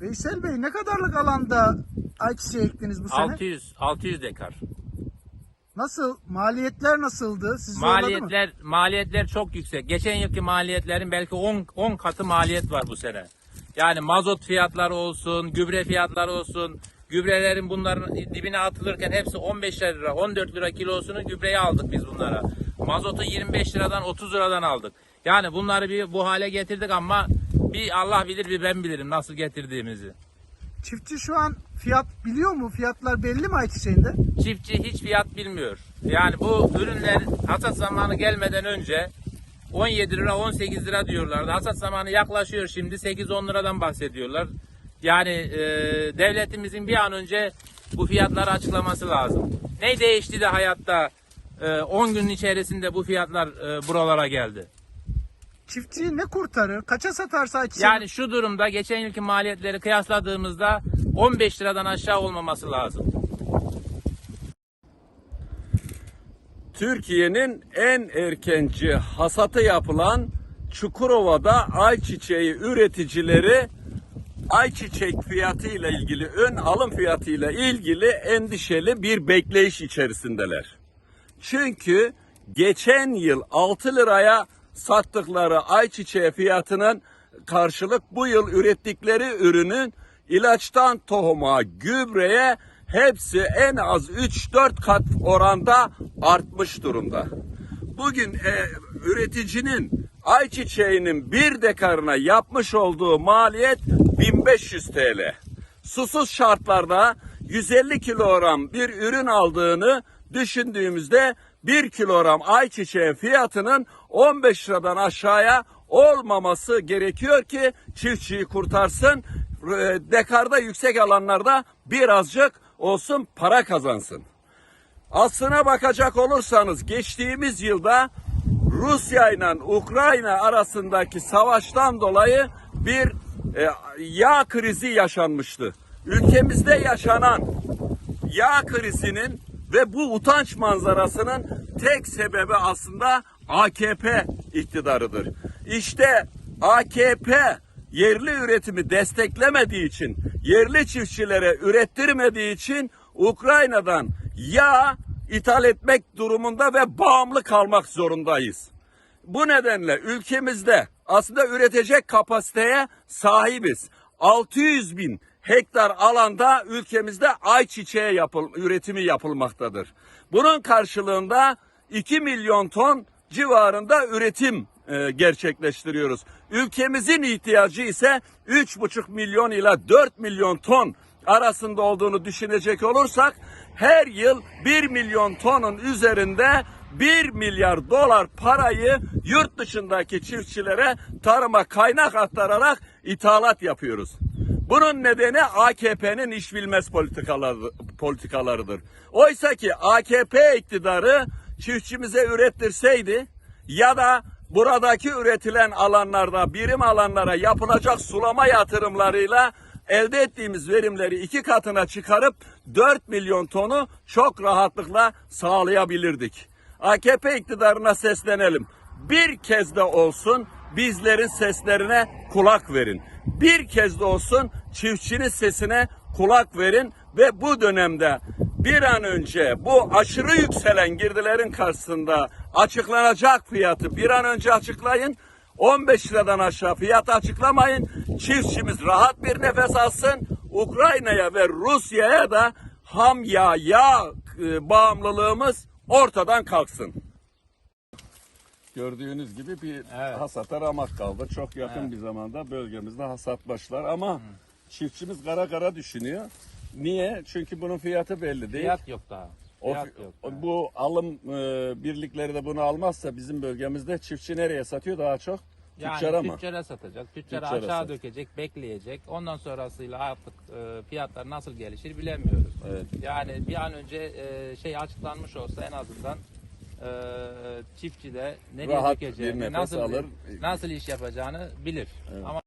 Veysel Bey ne kadarlık alanda ayçiçeği ektiniz bu sene? 600 600 dekar. Nasıl? Maliyetler nasıldı? Sizi zorladı mı? Maliyetler maliyetler çok yüksek. Geçen yılki maliyetlerin belki 10 10 katı maliyet var bu sene. Yani mazot fiyatları olsun, gübre fiyatları olsun. Gübrelerin bunların dibine atılırken hepsi 15 lira, 14 lira kilosunu gübreye aldık biz bunlara. Mazotu 25 liradan 30 liradan aldık. Yani bunları bir bu hale getirdik ama bir Allah bilir bir ben bilirim nasıl getirdiğimizi. Çiftçi şu an fiyat biliyor mu? Fiyatlar belli mi ayçiçeğinde? çiftçi hiç fiyat bilmiyor. Yani bu ürünler hasat zamanı gelmeden önce 17 lira 18 lira diyorlardı. Hasat zamanı yaklaşıyor şimdi 8-10 liradan bahsediyorlar. Yani e, devletimizin bir an önce bu fiyatları açıklaması lazım. Ne değişti de hayatta e, 10 gün içerisinde bu fiyatlar e, buralara geldi? Çiftçiyi ne kurtarır? Kaça satarsa ayçiçeği? Yani şu durumda geçen yılki maliyetleri kıyasladığımızda 15 liradan aşağı olmaması lazım. Türkiye'nin en erkenci hasatı yapılan Çukurova'da ayçiçeği üreticileri ayçiçek fiyatı ile ilgili, ön alım fiyatı ile ilgili endişeli bir bekleyiş içerisindeler. Çünkü geçen yıl 6 liraya sattıkları ayçiçeği fiyatının karşılık bu yıl ürettikleri ürünün ilaçtan tohuma, gübreye hepsi en az 3-4 kat oranda artmış durumda. Bugün e, üreticinin ayçiçeğinin bir dekarına yapmış olduğu maliyet 1500 TL. Susuz şartlarda 150 kilogram bir ürün aldığını düşündüğümüzde 1 kilogram ayçiçeği fiyatının 15 liradan aşağıya olmaması gerekiyor ki çiftçiyi kurtarsın. E, Dekarda yüksek alanlarda birazcık olsun para kazansın. Aslına bakacak olursanız geçtiğimiz yılda Rusya ile Ukrayna arasındaki savaştan dolayı bir e, yağ krizi yaşanmıştı. Ülkemizde yaşanan yağ krizinin ve bu utanç manzarasının tek sebebi aslında AKP iktidarıdır. İşte AKP yerli üretimi desteklemediği için, yerli çiftçilere ürettirmediği için Ukrayna'dan yağ ithal etmek durumunda ve bağımlı kalmak zorundayız. Bu nedenle ülkemizde aslında üretecek kapasiteye sahibiz. 600 bin hektar alanda ülkemizde ayçiçeği yapıl, üretimi yapılmaktadır. Bunun karşılığında 2 milyon ton civarında üretim e, gerçekleştiriyoruz. Ülkemizin ihtiyacı ise 3,5 milyon ila 4 milyon ton arasında olduğunu düşünecek olursak her yıl 1 milyon tonun üzerinde 1 milyar dolar parayı yurt dışındaki çiftçilere tarıma kaynak aktararak ithalat yapıyoruz. Bunun nedeni AKP'nin iş bilmez politikaları, politikalarıdır. Oysa ki AKP iktidarı çiftçimize ürettirseydi ya da buradaki üretilen alanlarda birim alanlara yapılacak sulama yatırımlarıyla elde ettiğimiz verimleri iki katına çıkarıp 4 milyon tonu çok rahatlıkla sağlayabilirdik. AKP iktidarına seslenelim. Bir kez de olsun bizlerin seslerine kulak verin. Bir kez de olsun çiftçinin sesine kulak verin ve bu dönemde bir an önce bu aşırı yükselen girdilerin karşısında açıklanacak fiyatı bir an önce açıklayın. 15 liradan aşağı fiyat açıklamayın. Çiftçimiz rahat bir nefes alsın. Ukrayna'ya ve Rusya'ya da ham yağ, yağ e, bağımlılığımız ortadan kalksın. Gördüğünüz gibi bir Evet. hasata ramak kaldı. Çok yakın bir zamanda bölgemizde hasat başlar ama çiftçimiz kara kara düşünüyor. Niye? Çünkü bunun fiyatı belli değil. Fiyat yok daha. O, yok. o- bu alım e, birlikleri de bunu almazsa bizim bölgemizde çiftçi nereye satıyor daha çok? Tüccara yani mı? tüccara satacak, tüccara Tüccara aşağı sat- dökecek, bekleyecek. Ondan sonrasıyla artık e, fiyatlar nasıl gelişir bilemiyoruz. Evet. Yani bir an önce e, şey açıklanmış olsa en azından e, çiftçi de nereye Rahat bir dökeceğini, nefes nasıl alır. nasıl iş yapacağını bilir. Ama